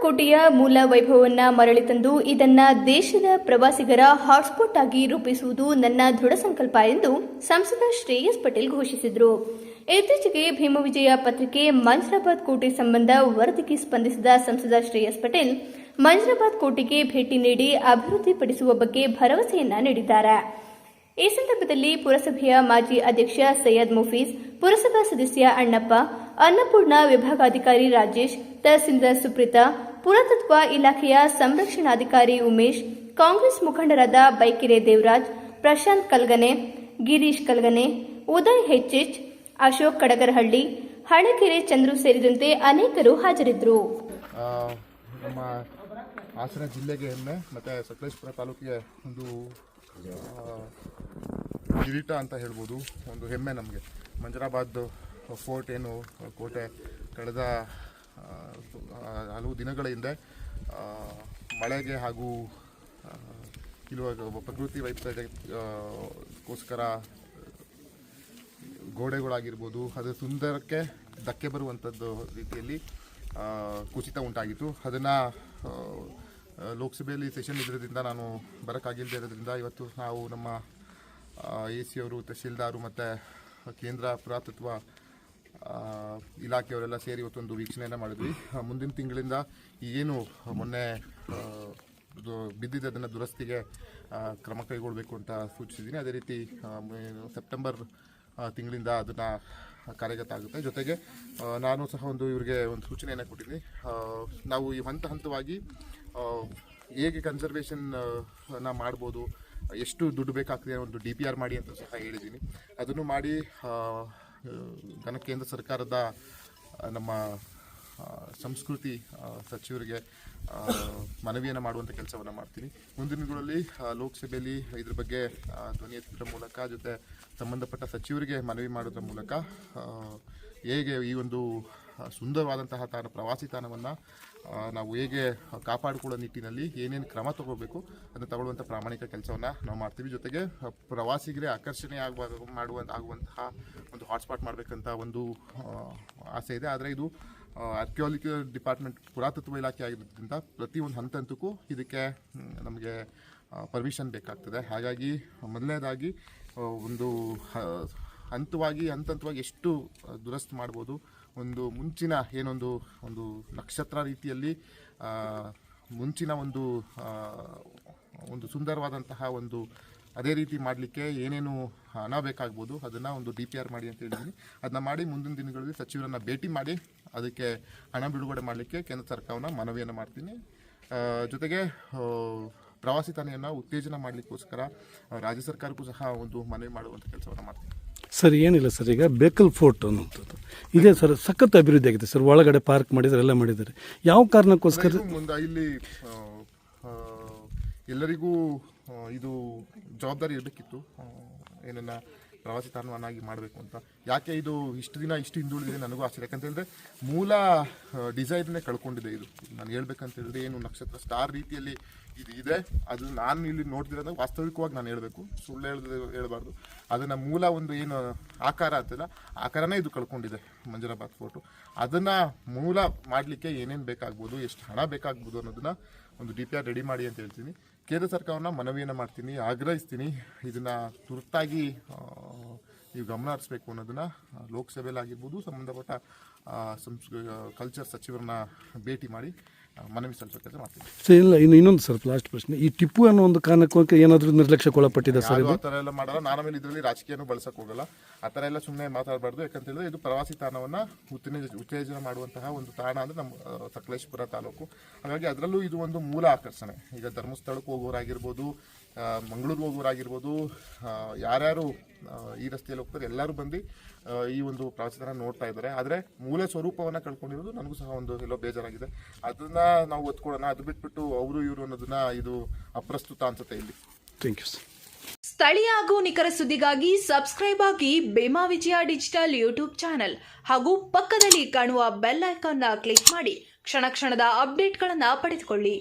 ಕೋಟೆಯ ಮೂಲ ವೈಭವವನ್ನ ಮರಳಿ ತಂದು ಇದನ್ನ ದೇಶದ ಪ್ರವಾಸಿಗರ ಹಾಟ್ಸ್ಪಾಟ್ ಆಗಿ ರೂಪಿಸುವುದು ನನ್ನ ದೃಢ ಸಂಕಲ್ಪ ಎಂದು ಸಂಸದ ಶ್ರೇಯಸ್ ಪಟೇಲ್ ಘೋಷಿಸಿದರು. ಇತ್ತೀಚೆಗೆ ಭೀಮವಿಜಯ ಪತ್ರಿಕೆ ಮಂಜನಾಬಾದ್ ಕೋಟೆ ಸಂಬಂಧ ವರದಿಗೆ ಸ್ಪಂದಿಸಿದ ಸಂಸದ ಶ್ರೇಯಸ್ ಪಟೇಲ್ ಮಂಜನಾಬಾದ್ ಕೋಟೆಗೆ ಭೇಟಿ ನೀಡಿ ಅಭಿವೃದ್ಧಿಪಡಿಸುವ ಬಗ್ಗೆ ಭರವಸೆಯನ್ನ ನೀಡಿದ್ದಾರೆ. ಈ ಸಂದರ್ಭದಲ್ಲಿ ಪುರಸಭೆಯ ಮಾಜಿ ಅಧ್ಯಕ್ಷ ಸೈಯದ್ ಮುಫೀಸ್, ಪುರಸಭಾ ಸದಸ್ಯ ಅಣ್ಣಪ್ಪ, ಅನ್ನಪೂರ್ಣ ವಿಭಾಗಾಧಿಕಾರಿ ರಾಜೇಶ್, ತಹಸೀಲ್ದಾರ್ ಸುಪ್ರೀತಾ, ಪುರಾತತ್ವ ಇಲಾಖೆಯ ಸಂರಕ್ಷಣಾಧಿಕಾರಿ ಉಮೇಶ್, ಕಾಂಗ್ರೆಸ್ ಮುಖಂಡರಾದ ಬೈಕಿರೆ ದೇವರಾಜ್, ಪ್ರಶಾಂತ್ ಕಲ್ಗನೆ, ಗಿರೀಶ್ ಕಲ್ಗನೆ, ಉದಯ್ ಹೆಚ್ಎಚ್ ಅಶೋಕ್ ಕಡಗರಹಳ್ಳಿ ಹಣಕೆರೆ ಚಂದ್ರು ಸೇರಿದಂತೆ ಅನೇಕರು ಹಾಜರಿದ್ದರು. ನಮ್ಮ ಹಾಸನ ಜಿಲ್ಲೆಗೆ ಹೆಮ್ಮೆ, ಮತ್ತು ಸಕಲೇಶ್ಪುರ ತಾಲೂಕಿಗೆ ಒಂದು ಕಿರೀಟ ಅಂತ ಹೇಳ್ಬೋದು. ಒಂದು ಹೆಮ್ಮೆ ನಮಗೆ. ಮಂಜರಾಬಾದ್ ಫೋರ್ಟ್ ಏನು ಕೋಟೆ ಕಳೆದ ಹಲವು ದಿನಗಳ ಹಿಂದೆ ಮಳೆಗೆ ಹಾಗೂ ಇಲ್ಲುವ ಪ್ರಕೃತಿ ವೈಪರ್ಯಕ್ಕೋಸ್ಕರ ಗೋಡೆಗಳಾಗಿರ್ಬೋದು, ಅದು ಸುಂದರಕ್ಕೆ ಧಕ್ಕೆ ಬರುವಂಥದ್ದು ರೀತಿಯಲ್ಲಿ ಕುಸಿತ ಉಂಟಾಗಿತ್ತು. ಅದನ್ನು ಲೋಕಸಭೆಯಲ್ಲಿ ಸೆಷನ್ ಇದ್ದರಿಂದ ನಾನು ಬರೋಕ್ಕಾಗಿಲ್ಲದೆ ಇರೋದ್ರಿಂದ ಇವತ್ತು ನಾವು ನಮ್ಮ ಎ ಸಿ ಅವರು ತಹಶೀಲ್ದಾರು ಮತ್ತು ಕೇಂದ್ರ ಪುರಾತತ್ವ ಇಲಾಖೆಯವರೆಲ್ಲ ಸೇರಿ ಇವತ್ತೊಂದು ವೀಕ್ಷಣೆಯನ್ನು ಮಾಡಿದ್ವಿ. ಮುಂದಿನ ತಿಂಗಳಿಂದ ಏನು ಮೊನ್ನೆ ಆ, ಇದು ಬಿದ್ದಿದೆ ಅದನ್ನು ದುರಸ್ತಿಗೆ ಕ್ರಮ ಕೈಗೊಳ್ಳಬೇಕು ಅಂತ ಸೂಚಿಸಿದ್ದೀನಿ ಅದೇ ರೀತಿ ಸೆಪ್ಟೆಂಬರ್ ತಿಂಗಳಿಂದ ಅದನ್ನು ಕಾರ್ಯಗತ ಆಗುತ್ತೆ. ಜೊತೆಗೆ ನಾನು ಸಹ ಒಂದು ಇವರಿಗೆ ಒಂದು ಸೂಚನೆಯನ್ನು ಕೊಟ್ಟಿದ್ದೀನಿ. ನಾವು ಈ ಹಂತ ಹಂತವಾಗಿ ಹೇಗೆ ಕನ್ಸರ್ವೇಷನ್ನ ಮಾಡ್ಬೋದು ಎಷ್ಟು ದುಡ್ಡು ಬೇಕಾಗ್ತದೆ ಒಂದು ಡಿ ಪಿ ಆರ್ ಮಾಡಿ ಅಂತ ಸಹ ಹೇಳಿದ್ದೀನಿ. ಅದನ್ನು ಮಾಡಿ ಘನ ಕೇಂದ್ರ ಸರ್ಕಾರದ ನಮ್ಮ ಸಂಸ್ಕೃತಿ ಸಚಿವರಿಗೆ ಮನವಿಯನ್ನು ಮಾಡುವಂಥ ಕೆಲಸವನ್ನು ಮಾಡ್ತೀನಿ. ಮುಂದಿನ ದಿನಗಳಲ್ಲಿ ಲೋಕಸಭೆಯಲ್ಲಿ ಇದ್ರ ಬಗ್ಗೆ ಧ್ವನಿ ಎತ್ತಿದ್ರ ಮೂಲಕ, ಜೊತೆ ಸಂಬಂಧಪಟ್ಟ ಸಚಿವರಿಗೆ ಮನವಿ ಮಾಡೋದ್ರ ಮೂಲಕ ಹೇಗೆ ಈ ಒಂದು ಸುಂದರವಾದಂತಹ ತಾಣ, ಪ್ರವಾಸಿ ತಾಣವನ್ನು ನಾವು ಹೇಗೆ ಕಾಪಾಡಿಕೊಳ್ಳೋ ನಿಟ್ಟಿನಲ್ಲಿ ಏನೇನು ಕ್ರಮ ತಗೋಬೇಕು ಅದನ್ನು ತಗೊಳ್ಳುವಂಥ ಪ್ರಾಮಾಣಿಕ ಕೆಲಸವನ್ನು ನಾವು ಮಾಡ್ತೀವಿ. ಜೊತೆಗೆ ಪ್ರವಾಸಿಗರೇ ಆಕರ್ಷಣೆ ಆಗುವ ಮಾಡುವಂಥ ಆಗುವಂತಹ ಒಂದು ಹಾಟ್ಸ್ಪಾಟ್ ಮಾಡಬೇಕಂತ ಒಂದು ಆಸೆ ಇದೆ. ಆದರೆ ಇದು ಆರ್ಕಿಯಾಲಜಿಕಲ್ ಡಿಪಾರ್ಟ್ಮೆಂಟ್ ಪುರಾತತ್ವ ಇಲಾಖೆ ಆಗಿರೋದ್ರಿಂದ ಪ್ರತಿ ಒಂದು ಹಂತ ಹಂತಕ್ಕೂ ಇದಕ್ಕೆ ನಮಗೆ ಪರ್ಮಿಷನ್ ಬೇಕಾಗ್ತದೆ. ಹಾಗಾಗಿ, ಮೊದಲನೇದಾಗಿ ಒಂದು ಹಂತವಾಗಿ ಹಂತ ಹಂತವಾಗಿ ಎಷ್ಟು ದುರಸ್ತಿ ಮಾಡ್ಬೋದು, ಒಂದು ಮುಂಚಿನ ಏನೊಂದು, ಒಂದು ನಕ್ಷತ್ರ ರೀತಿಯಲ್ಲಿ ಮುಂಚಿನ ಒಂದು ಒಂದು ಸುಂದರವಾದಂತಹ ಒಂದು ಅದೇ ರೀತಿ ಮಾಡಲಿಕ್ಕೆ ಏನೇನು ಹಣ ಬೇಕಾಗ್ಬೋದು ಅದನ್ನು ಒಂದು ಡಿ ಪಿ ಆರ್ ಮಾಡಿ ಅಂತ ಹೇಳಿದ್ದೀನಿ ಅದನ್ನ ಮಾಡಿ ಮುಂದಿನ ದಿನಗಳಲ್ಲಿ ಸಚಿವರನ್ನು ಭೇಟಿ ಮಾಡಿ ಅದಕ್ಕೆ ಹಣ ಬಿಡುಗಡೆ ಮಾಡಲಿಕ್ಕೆ ಕೇಂದ್ರ ಸರ್ಕಾರನ ಮನವಿಯನ್ನು ಮಾಡ್ತೀನಿ. ಜೊತೆಗೆ ಪ್ರವಾಸಿ ತಾಣೆಯನ್ನು ಉತ್ತೇಜನ ಮಾಡಲಿಕ್ಕೋಸ್ಕರ ರಾಜ್ಯ ಸರ್ಕಾರಕ್ಕೂ ಸಹ ಒಂದು ಮನವಿ ಮಾಡುವಂಥ ಕೆಲಸವನ್ನು ಮಾಡ್ತೀನಿ. ಸರ್ ಏನಿಲ್ಲ ಸರ್ ಈಗ ಬೇಕಲ್ ಫೋರ್ಟ್ ಅನ್ನುವಂಥದ್ದು. ಇದೇ ಸರ್ ಸಖತ್ ಅಭಿವೃದ್ಧಿ ಆಗಿದೆ ಸರ್ ಒಳಗಡೆ ಪಾರ್ಕ್ ಮಾಡಿದ್ದಾರೆ ಎಲ್ಲ ಮಾಡಿದ್ದಾರೆ. ಯಾವ ಕಾರಣಕ್ಕೋಸ್ಕರ ಮುಂದೆ ಇಲ್ಲಿ ಎಲ್ಲರಿಗೂ ಇದು ಜವಾಬ್ದಾರಿ ಇರಬೇಕಿತ್ತು. ಏನನ್ನ ಪ್ರವಾಸಿ ತಾಣವನ್ನಾಗಿ ಮಾಡಬೇಕು ಅಂತ. ಯಾಕೆ ಇದು ಇಷ್ಟು ದಿನ ಇಷ್ಟು ಹಿಂದುಳಿದಿದೆ ನನಗೂ ಆಶ್ಚರ್ಯ. ಯಾಕಂತ ಹೇಳಿದ್ರೆ ಮೂಲ ಡಿಸೈನ್ನೇ ಕಳ್ಕೊಂಡಿದೆ ಇದು. ನಾನು ಹೇಳ್ಬೇಕಂತ ಹೇಳಿದ್ರೆ ಏನು ನಕ್ಷತ್ರ ಸ್ಟಾರ್ ರೀತಿಯಲ್ಲಿ ಇದು ಇದೆ. ಅದು ನಾನು ಇಲ್ಲಿ ನೋಡ್ತಿರೋದು ವಾಸ್ತವಿಕವಾಗಿ ನಾನು ಹೇಳಬೇಕು. ಸುಳ್ಳು ಹೇಳ್ದೆ, ಹೇಳಬಾರ್ದು. ಅದನ್ನ ಮೂಲ ಒಂದು ಏನು ಆಕಾರ ಅಂತಲ್ಲ, ಆಕಾರನೇ ಇದು ಕಳ್ಕೊಂಡಿದೆ ಮಂಜುರಾಬಾದ್ ಫೋಟೋ ಅದನ್ನ ಮೂಲ ಮಾಡಲಿಕ್ಕೆ ಏನೇನು ಬೇಕಾಗ್ಬೋದು, ಎಷ್ಟು ಹಣ ಬೇಕಾಗ್ಬೋದು ಅನ್ನೋದನ್ನ ಒಂದು ಡಿ ರೆಡಿ ಮಾಡಿ ಅಂತ ಹೇಳ್ತೀನಿ. ಕೇಂದ್ರ ಸರ್ಕಾರನ ಮನವಿಯನ್ನು ಮಾಡ್ತೀನಿ ಆಗ್ರಹಿಸ್ತೀನಿ. ಇದನ್ನು ತುರ್ತಾಗಿ ನೀವು ಗಮನ ಹರಿಸ್ಬೇಕು ಅನ್ನೋದನ್ನು ಲೋಕಸಭೆಯಲ್ಲಾಗಿರ್ಬೋದು ಸಂಬಂಧಪಟ್ಟ ಆ, ಸಂಸ್ಕೃ ಕಲ್ಚರ್ ಸಚಿವರನ್ನ ಭೇಟಿ ಮಾಡಿ. ಮನವಿ ಸರ್ ಇಲ್ಲ ಇನ್ನು ಇನ್ನೊಂದು ಸರ್ ಲಾಸ್ಟ್ ಪ್ರಶ್ನೆ. ಈ ಟಿಪ್ಪು ಅನ್ನೋ ಒಂದು ಕಾರಣಕ್ಕೆ ಏನಾದರೂ ನಿರ್ಲಕ್ಷ್ಯಕ್ಕೆ ಒಳಪಟ್ಟಿದೆ ಸರ್ ಇದು ಆ ಥರ ಎಲ್ಲ ಮಾಡಲ್ಲ. ನಾನು ಆಮೇಲೆ ಇದರಲ್ಲಿ ರಾಜಕೀಯನೂ ಬಳಸಕ್ಕೆ ಹೋಗಲ್ಲ. ಆ ಥರ ಎಲ್ಲ ಸುಮ್ಮನೆ ಮಾತಾಡಬಾರ್ದು. ಯಾಕಂತ ಹೇಳಿದ್ರೆ ಇದು ಪ್ರವಾಸಿ ತಾಣವನ್ನ ಉತ್ತೇಜ ಉತ್ತೇಜನ ಮಾಡುವಂತಹ ಒಂದು ತಾಣ ಅಂದ್ರೆ ನಮ್ಮ ಆ, ಸಕಲೇಶ್ಪುರ ತಾಲೂಕು. ಹಾಗಾಗಿ ಅದರಲ್ಲೂ ಇದು ಒಂದು ಮೂಲ ಆಕರ್ಷಣೆ. ಈಗ ಧರ್ಮಸ್ಥಳಕ್ಕೆ ಹೋಗೋರಾಗಿರ್ಬೋದು ಆ, ಮಂಗಳೂರಿಗೆ ಹೋಗೋರಾಗಿರ್ಬೋದು ಯಾರ್ಯಾರು ಈ ರಸ್ತೆಯಲ್ಲಿ ಹೋಗ್ತಾರೆ ಎಲ್ಲರೂ ಬಂದು ಈ ಒಂದು ಪ್ರವಾಸನ ನೋಡ್ತಾ ಇದ್ದಾರೆ. ಆದರೆ ಮೂಲ ಸ್ವರೂಪವನ್ನು ಕಳ್ಕೊಂಡಿರೋದು ನನಗೂ ಸಹ ಒಂದು ಎಲ್ಲೋ ಬೇಜಾರಾಗಿದೆ. ಅದನ್ನು ನಾವು ಒತ್ಕೊಳ್ಳೋಣ. ಅದು ಬಿಟ್ಬಿಟ್ಟು ಅವರು ಇವರು ಅನ್ನೋದನ್ನ ಇದು ಅಪ್ರಸ್ತುತ ಅನ್ಸುತ್ತೆ ಇಲ್ಲಿ. ಥ್ಯಾಂಕ್ ಯು ಸರ್ ಸ್ಥಳೀಯ ಹಾಗೂ ನಿಖರ ಸುದ್ದಿಗಾಗಿ ಸಬ್ಸ್ಕ್ರೈಬ್ ಆಗಿ ಬೇಮಾ ವಿಜಯ ಡಿಜಿಟಲ್ ಯೂಟ್ಯೂಬ್ ಚಾನೆಲ್ ಹಾಗೂ ಪಕ್ಕದಲ್ಲಿ ಕಾಣುವ ಬೆಲ್ ಐಕಾನ್ನ ಕ್ಲಿಕ್ ಮಾಡಿ ಕ್ಷಣ ಕ್ಷಣದ ಅಪ್ಡೇಟ್ಗಳನ್ನು ಪಡೆದುಕೊಳ್ಳಿ.